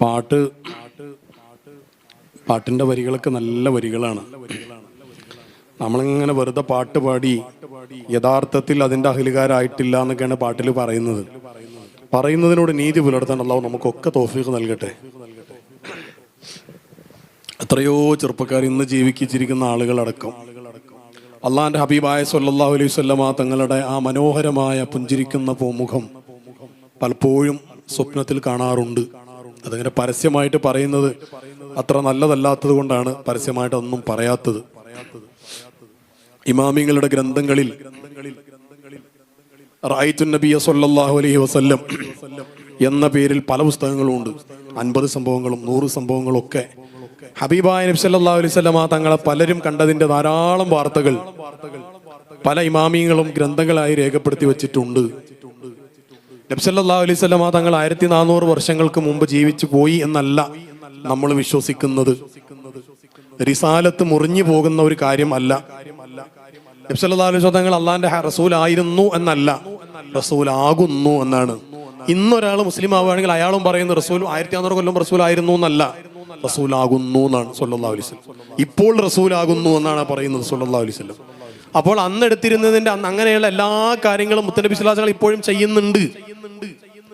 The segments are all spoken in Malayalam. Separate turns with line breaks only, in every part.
പാട്ട് പാട്ടിന്റെ വരികളൊക്കെ നല്ല വരികളാണ്. നമ്മളിങ്ങനെ വെറുതെ പാട്ട് പാടി യഥാർത്ഥത്തിൽ അതിന്റെ അഖിലുകാരായിട്ടില്ല എന്നൊക്കെയാണ് പാട്ടിൽ പറയുന്നത്. പറയുന്നതിനോട് നീതി പുലർത്താൻ അള്ളാഹു നമുക്കൊക്കെ തോഫീക്ക് നൽകട്ടെ. എത്രയോ ചെറുപ്പക്കാർ ഇന്ന് ജീവിക്കിച്ചിരിക്കുന്ന ആളുകളടക്കം അള്ളാന്റെ ഹബീബായ സല്ലല്ലാഹു അലൈഹി വസല്ലമ തങ്ങളുടെ ആ മനോഹരമായ പുഞ്ചിരിക്കുന്ന പൂമുഖം പലപ്പോഴും സ്വപ്നത്തിൽ കാണാറുണ്ട്. അതങ്ങനെ പരസ്യമായിട്ട് പറയുന്നത് അത്ര നല്ലതല്ലാത്തത് കൊണ്ടാണ് പരസ്യമായിട്ട് ഒന്നും പറയാത്തത്. ഇമാമിങ്ങളുടെ ഗ്രന്ഥങ്ങളിൽ റായിത്തു നബിയ സല്ലല്ലാഹു അലൈഹി വസല്ലം എന്ന പേരിൽ പല പുസ്തകങ്ങളും ഉണ്ട് അൻപത് സംഭവങ്ങളും നൂറ് സംഭവങ്ങളും ഒക്കെ ഹബീബായ നബി സല്ലല്ലാഹു അലൈഹി വസല്ലമ തങ്ങളെ പലരും കണ്ടതിന്റെ ധാരാളം വാർത്തകൾ പല ഇമാമിങ്ങളും ഗ്രന്ഥങ്ങളായി രേഖപ്പെടുത്തി വെച്ചിട്ടുണ്ട്. നബി സല്ലല്ലാഹു അലൈഹി സ്വലമ തങ്ങൾ ആയിരത്തി നാനൂറ് വർഷങ്ങൾക്ക് മുമ്പ് ജീവിച്ചു പോയി എന്നല്ല നമ്മൾ വിശ്വസിക്കുന്നത്. റിസാലത്ത് മുറിഞ്ഞു പോകുന്ന ഒരു കാര്യം അല്ല. നബി സല്ലല്ലാഹു അലൈഹി തങ്ങൾ അള്ളാന്റെ റസൂൽ ആയിരുന്നു എന്നല്ല റസൂൽ ആകുന്നു എന്നാണ്. ഇന്നൊരാൾ മുസ്ലിം ആവുകയാണെങ്കിൽ അയാളും പറയുന്നു റസൂൽ ആയിരത്തി അഞ്ഞൂറ് കൊല്ലം റസൂൽ ആയിരുന്നു എന്നല്ല റസൂൽ ആകുന്നു എന്നാണ് സല്ലല്ലാഹു അലൈഹി വസല്ലം. ഇപ്പോൾ റസൂൽ ആകുന്നു എന്നാണ് പറയുന്നത് സല്ലല്ലാഹു അലൈഹി വസല്ലം. അപ്പോൾ അന്ന് എടുത്തിരുന്നതിന്റെ അന്ന് അങ്ങനെയുള്ള എല്ലാ കാര്യങ്ങളും മുത്തനബി ഇപ്പോഴും ചെയ്യുന്നുണ്ട്.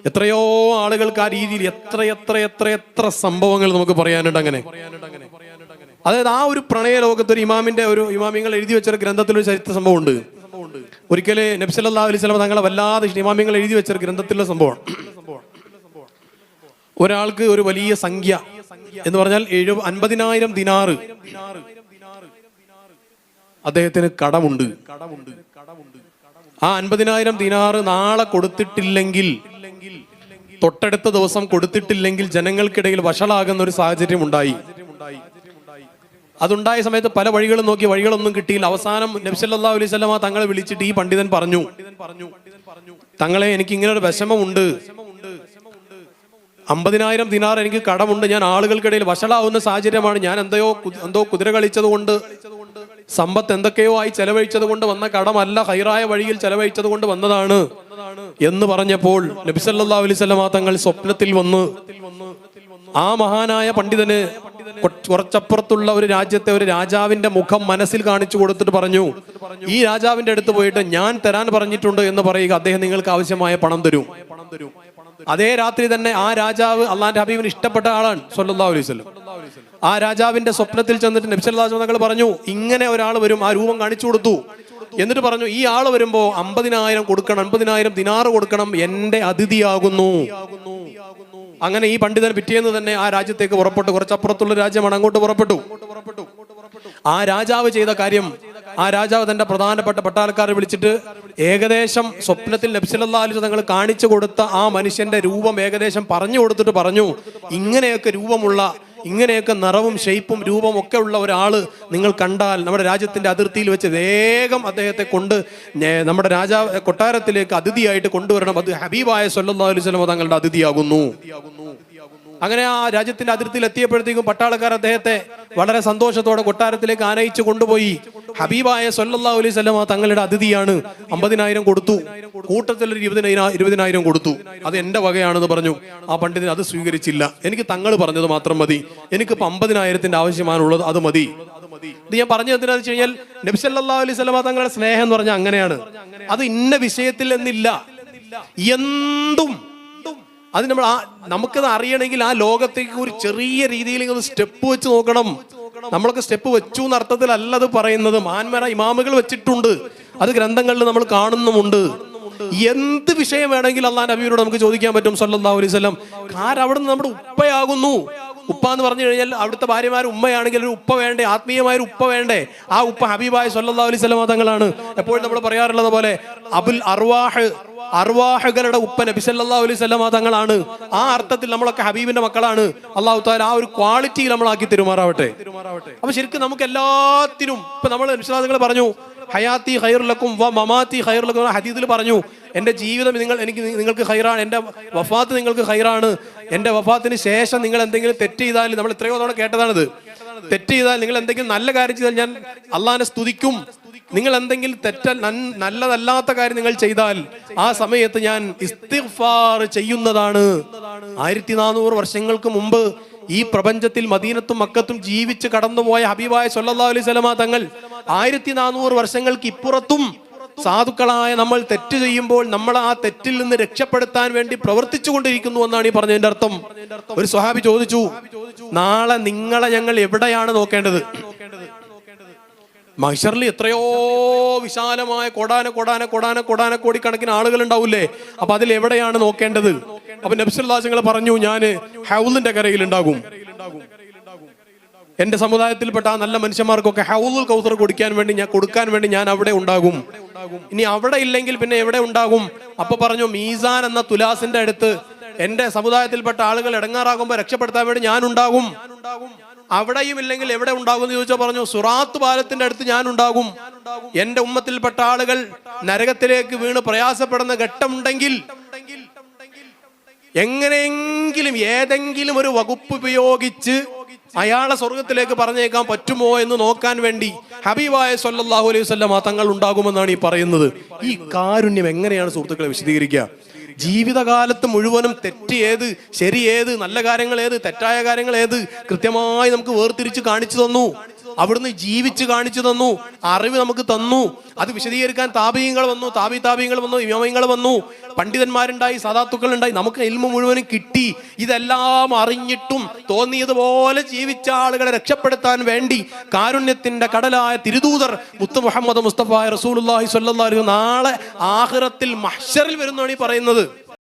എത്രയോ ആളുകൾക്ക് ആ രീതിയിൽ എത്ര എത്ര എത്ര എത്ര സംഭവങ്ങൾ നമുക്ക് പറയാനുണ്ട് അങ്ങനെ. അതായത് ആ ഒരു പ്രണയ ലോകത്ത് ഒരു ഇമാമിന്റെ ഒരു ഇമാമിങ്ങൾ എഴുതി വെച്ചൊരു ഗ്രന്ഥത്തിൽ ഒരു ചരിത്ര സംഭവമുണ്ട്. ഒരിക്കൽ നബ്സല്ലാ അലൈഹി സ്വലം തങ്ങളെ വല്ലാതെ. ഇമാമിങ്ങൾ എഴുതി വെച്ചൊരു ഗ്രന്ഥത്തിലുള്ള സംഭവമാണ്. ഒരാൾക്ക് ഒരു വലിയ സംഖ്യ എന്ന് പറഞ്ഞാൽ എഴു അൻപതിനായിരം ദിനാറ്. അദ്ദേഹത്തിന് കടമുണ്ട് കടമുണ്ട്. ആ അൻപതിനായിരം ദിനാറ് നാളെ കൊടുത്തിട്ടില്ലെങ്കിൽ തൊട്ടടുത്ത ദിവസം കൊടുത്തിട്ടില്ലെങ്കിൽ ജനങ്ങൾക്കിടയിൽ വഷളാകുന്ന ഒരു സാഹചര്യം ഉണ്ടായി. അതുണ്ടായ സമയത്ത് പല വഴികളും നോക്കി വഴികളൊന്നും കിട്ടിയില്ല. അവസാനം നബ്സല്ലാ അലൈഹി സ്വലമ തങ്ങളെ വിളിച്ചിട്ട് ഈ പണ്ഡിതൻ പറഞ്ഞു തങ്ങളെ എനിക്ക് ഇങ്ങനെ ഒരു വിഷമമുണ്ട്. അമ്പതിനായിരം ദിനാർ എനിക്ക് കടമുണ്ട്. ഞാൻ ആളുകൾക്കിടയിൽ വഷളാവുന്ന സാഹചര്യമാണ്. ഞാൻ എന്തോ എന്തോ കുതിര കളിച്ചത് കൊണ്ട് സമ്പത്ത് എന്തൊക്കെയോ ആയി ചെലവഴിച്ചത് കൊണ്ട് വന്ന കടമല്ല ഹൈറായ വഴിയിൽ ചെലവഴിച്ചത് കൊണ്ട് വന്നതാണ് എന്ന് പറഞ്ഞപ്പോൾ നബിസല്ലാ അലൈവല്ല തങ്ങൾ സ്വപ്നത്തിൽ വന്ന് ആ മഹാനായ പണ്ഡിതന് കുറച്ചപ്പുറത്തുള്ള ഒരു രാജ്യത്തെ ഒരു രാജാവിന്റെ മുഖം മനസ്സിൽ കാണിച്ചു കൊടുത്തിട്ട് പറഞ്ഞു ഈ രാജാവിന്റെ അടുത്ത് പോയിട്ട് ഞാൻ തരാൻ പറഞ്ഞിട്ടുണ്ട് എന്ന് പറയുക അദ്ദേഹം നിങ്ങൾക്ക് ആവശ്യമായ പണം തരും. അതേ രാത്രി തന്നെ ആ രാജാവ് അള്ളാന്റെ ഹബീബിന് ഇഷ്ടപ്പെട്ട ആളാണ് സല്ലാ അലൈഹി വസല്ലം. ആ രാജാവിന്റെ സ്വപ്നത്തിൽ ചെന്നിട്ട് നബ്സല്ലാസ് തങ്ങൾ പറഞ്ഞു ഇങ്ങനെ ഒരാൾ വരും ആ രൂപം കാണിച്ചു കൊടുത്തു. എന്നിട്ട് പറഞ്ഞു ഈ ആൾ വരുമ്പോ അമ്പതിനായിരം കൊടുക്കണം അമ്പതിനായിരം ദിനാറ് കൊടുക്കണം എന്റെ അതിഥിയാകുന്നു. അങ്ങനെ ഈ പണ്ഡിതൻ പിറ്റേന്ന് തന്നെ ആ രാജ്യത്തേക്ക് പുറപ്പെട്ടു. കുറച്ചപ്പുറത്തുള്ള രാജ്യമാണ് അങ്ങോട്ട് പുറപ്പെട്ടു. ആ രാജാവ് ചെയ്ത കാര്യം ആ രാജാവ് തന്റെ പ്രധാനപ്പെട്ട പട്ടാളക്കാരെ വിളിച്ചിട്ട് ഏകദേശം സ്വപ്നത്തിൽ നബ്സല്ലാ അലി തങ്ങൾ കാണിച്ചു കൊടുത്ത ആ മനുഷ്യന്റെ രൂപം ഏകദേശം പറഞ്ഞു കൊടുത്തിട്ട് പറഞ്ഞു ഇങ്ങനെയൊക്കെ രൂപമുള്ള ഇങ്ങനെയൊക്കെ നിറവും ഷെയ്പ്പും രൂപം ഒക്കെ ഉള്ള ഒരാൾ നിങ്ങൾ കണ്ടാൽ നമ്മുടെ രാജ്യത്തിന്റെ അതിർത്തിയിൽ വെച്ച് വേഗം അദ്ദേഹത്തെ കൊണ്ട് നമ്മുടെ രാജാവ് കൊട്ടാരത്തിലേക്ക് അതിഥിയായിട്ട് കൊണ്ടുവരണം. അത് ഹബീബായ സല്ലല്ലാഹു അലൈഹി വസല്ലം തങ്ങളുടെ അതിഥിയാകുന്നു. അങ്ങനെ ആ രാജ്യത്തിന്റെ അതിർത്തിയിൽ എത്തിയപ്പോഴത്തേക്കും പട്ടാളക്കാർ അദ്ദേഹത്തെ വളരെ സന്തോഷത്തോടെ കൊട്ടാരത്തിലേക്ക് ആനയിച്ചു കൊണ്ടുപോയി. ഹബീബായ സല്ലല്ലാഹു അലൈഹി സ്വലമ തങ്ങളുടെ അതിഥിയാണ് അമ്പതിനായിരം കൊടുത്തു. കൂട്ടത്തിൽ ഒരു ഇരുപതിനായിരം ഇരുപതിനായിരം കൊടുത്തു. അത് എന്റെ വകയാണെന്ന് പറഞ്ഞു. ആ പണ്ഡിതൻ അത് സ്വീകരിച്ചില്ല. എനിക്ക് തങ്ങൾ പറഞ്ഞത് മാത്രം മതി. എനിക്കിപ്പോ അമ്പതിനായിരത്തിന്റെ ആവശ്യമാണുള്ളത് അത് മതി. ഞാൻ പറഞ്ഞു എന്തിനാന്ന് വെച്ച് കഴിഞ്ഞാൽ നബ്സല്ലാ അലൈഹി സ്വലമ തങ്ങളുടെ സ്നേഹം എന്ന് പറഞ്ഞാൽ അങ്ങനെയാണ്. അത് ഇന്ന വിഷയത്തിൽ എന്നില്ല എന്തും അത് നമ്മൾ ആ നമുക്കത് അറിയണമെങ്കിൽ ആ ലോകത്തേക്ക് ഒരു ചെറിയ രീതിയിൽ സ്റ്റെപ്പ് വെച്ച് നോക്കണം. നമ്മളൊക്കെ സ്റ്റെപ്പ് വെച്ചു എന്ന അർത്ഥത്തിലല്ല അത് പറയുന്നത്. മാന്മര ഇമാമുകൾ വെച്ചിട്ടുണ്ട്. അത് ഗ്രന്ഥങ്ങളിൽ നമ്മൾ കാണുന്നുമുണ്ട്. എന്ത് വിഷയം വേണമെങ്കിൽ അള്ളാഹ് നബിയോട് നമുക്ക് ചോദിക്കാൻ പറ്റും. സല്ലാ അവിടെ നിന്ന് നമ്മുടെ ഉപ്പയാകുന്നു. ഉപ്പ എന്ന് പറഞ്ഞു കഴിഞ്ഞാൽ അവിടുത്തെ ഭാര്യമാർ ഉമ്മയാണെങ്കിൽ ഒരു ഉപ്പ വേണ്ടേ ആത്മീയമായ ഒരു ഉപ്പ വേണ്ടേ? ആ ഉപ്പ ഹബീബായ സല്ലല്ലാഹു അലൈഹി വസല്ലം തങ്ങളാണ്. എപ്പോഴും നമ്മൾ പറയാറുള്ളത് പോലെ അബുൽ അർവാഹ് അർവാഹുകളുടെ ഉപ്പ നബി സല്ലല്ലാഹു അലൈഹി വസല്ലം തങ്ങളാണ്. ആ അർത്ഥത്തിൽ നമ്മളൊക്കെ ഹബീബിന്റെ മക്കളാണ്. അള്ളാഹു താല ആ ഒരു ക്വാളിറ്റി നമ്മളാക്കി തെരുമാറാവട്ടെ. അപ്പൊ ശരിക്കും നമുക്ക് എല്ലാത്തിനും ഇപ്പൊ നമ്മൾ വിശ്വാസങ്ങൾ പറഞ്ഞു ഹയാത്തി ഹൈറുലക്കും വ മമാത്തി ഹൈറുലക്കും ഹദീദിൽ പറഞ്ഞു എന്റെ ജീവിതം നിങ്ങൾ എനിക്ക് നിങ്ങൾക്ക് ഹൈറാണ് എന്റെ വഫാത്ത് നിങ്ങൾക്ക് ഹൈറാണ് എന്റെ വഫാത്തിന് ശേഷം നിങ്ങൾ എന്തെങ്കിലും തെറ്റ് ചെയ്താൽ നമ്മൾ എത്രയോ തവണ കേട്ടതാണിത്. തെറ്റ് ചെയ്താൽ നിങ്ങൾ എന്തെങ്കിലും നല്ല കാര്യം ചെയ്താൽ ഞാൻ അള്ളാഹിനെ സ്തുതിക്കും. നിങ്ങൾ എന്തെങ്കിലും തെറ്റ നല്ലതല്ലാത്ത കാര്യം നിങ്ങൾ ചെയ്താൽ ആ സമയത്ത് ഞാൻ ഇസ്തിഫാർ ചെയ്യുന്നതാണ്. ആയിരത്തി നാനൂറ് വർഷങ്ങൾക്ക് മുമ്പ് ഈ പ്രപഞ്ചത്തിൽ മദീനത്തും മക്കത്തും ജീവിച്ച് കടന്നുപോയ ഹബീബായ സല്ലാ അലൈഹി സ്വലമ തങ്ങൾ ആയിരത്തി നാനൂറ് വർഷങ്ങൾക്ക് ഇപ്പുറത്തും സാധുക്കളായ നമ്മൾ തെറ്റ് ചെയ്യുമ്പോൾ നമ്മൾ ആ തെറ്റിൽ നിന്ന് രക്ഷപ്പെടുത്താൻ വേണ്ടി പ്രവർത്തിച്ചു കൊണ്ടിരിക്കുന്നു എന്നാണ് ഈ പറഞ്ഞതിന്റെ അർത്ഥം. ഒരു സ്വഹാബി ചോദിച്ചു നാളെ നിങ്ങളെ ഞങ്ങൾ എവിടെയാണ് നോക്കേണ്ടത്? മഹിഷറിൽ എത്രയോ വിശാലമായ കൊടാന കൊടാന കൊടാന കൊടാന കോടിക്കണക്കിന് ആളുകൾ ഉണ്ടാവില്ലേ? അപ്പൊ അതിൽ എവിടെയാണ് നോക്കേണ്ടത്? അപ്പൊ നബ്സുല്ലാസങ്ങൾ പറഞ്ഞു ഞാൻ ഹൗലിന്റെ കരയിൽ ഉണ്ടാകും. എന്റെ സമുദായത്തിൽപ്പെട്ട ആ നല്ല മനുഷ്യന്മാർക്കൊക്കെ ഹൗലുൽ കൗസർ കൊടുക്കാൻ വേണ്ടി ഞാൻ കൊടുക്കാൻ വേണ്ടി ഞാൻ അവിടെ ഉണ്ടാകും. ഇനി അവിടെ ഇല്ലെങ്കിൽ പിന്നെ എവിടെ ഉണ്ടാകും? അപ്പൊ പറഞ്ഞു മീസാൻ എന്ന തുലാസിന്റെ അടുത്ത് എന്റെ സമുദായത്തിൽപ്പെട്ട ആളുകൾ ഇടങ്ങാറാകുമ്പോൾ രക്ഷപ്പെടുത്താൻ വേണ്ടി ഞാൻ ഉണ്ടാകും. അവിടെയും ഇല്ലെങ്കിൽ എവിടെ ഉണ്ടാകും? എന്ന് ചോദിച്ചാൽ പറഞ്ഞു സുറാത്ത് പാലത്തിന്റെ അടുത്ത് ഞാൻ ഉണ്ടാകും. എന്റെ ഉമ്മത്തിൽപ്പെട്ട ആളുകൾ നരകത്തിലേക്ക് വീണ് പ്രയാസപ്പെടുന്ന ഘട്ടമുണ്ടെങ്കിൽ എങ്ങനെയെങ്കിലും ഏതെങ്കിലും ഒരു വകുപ്പ് ഉപയോഗിച്ച് അയാളെ സ്വർഗത്തിലേക്ക് പറഞ്ഞേക്കാൻ പറ്റുമോ എന്ന് നോക്കാൻ വേണ്ടി ഹബീബായ സല്ലല്ലാഹു അലൈഹി വസല്ലം തങ്ങൾ ഉണ്ടാകുമെന്നാണ് ഈ പറയുന്നത്. ഈ കാരുണ്യം എങ്ങനെയാണ് സുഹൃത്തുക്കളെ വിശദീകരിക്കുക? ജീവിതകാലത്ത് മുഴുവനും തെറ്റ് ഏത് ശരി ഏത് നല്ല കാര്യങ്ങൾ ഏത് തെറ്റായ കാര്യങ്ങൾ ഏത് കൃത്യമായി നമുക്ക് വേർതിരിച്ച് കാണിച്ചു തന്നു. അവിടുന്ന് ജീവിച്ച് കാണിച്ചു തന്നു. അറിവ് നമുക്ക് തന്നു. അത് വിശദീകരിക്കാൻ താപീയങ്ങൾ വന്നു. താപി താപീയങ്ങൾ വന്നു. ഇമാമയങ്ങൾ വന്നു. പണ്ഡിതന്മാരുണ്ടായി സദാത്തുക്കൾ ഉണ്ടായി നമുക്ക് എൽമ മുഴുവനും കിട്ടി. ഇതെല്ലാം അറിഞ്ഞിട്ടും തോന്നിയതുപോലെ ജീവിച്ച ആളുകളെ രക്ഷപ്പെടുത്താൻ വേണ്ടി കാരുണ്യത്തിന്റെ കടലായ തിരുദൂതർ മുത്തു മുഹമ്മദ് മുസ്തഫായ റസൂൽ നാളെ ആഹ്റത്തിൽ മഹ്ഷറിൽ വരുന്നതാണ് ഈ പറയുന്നത്.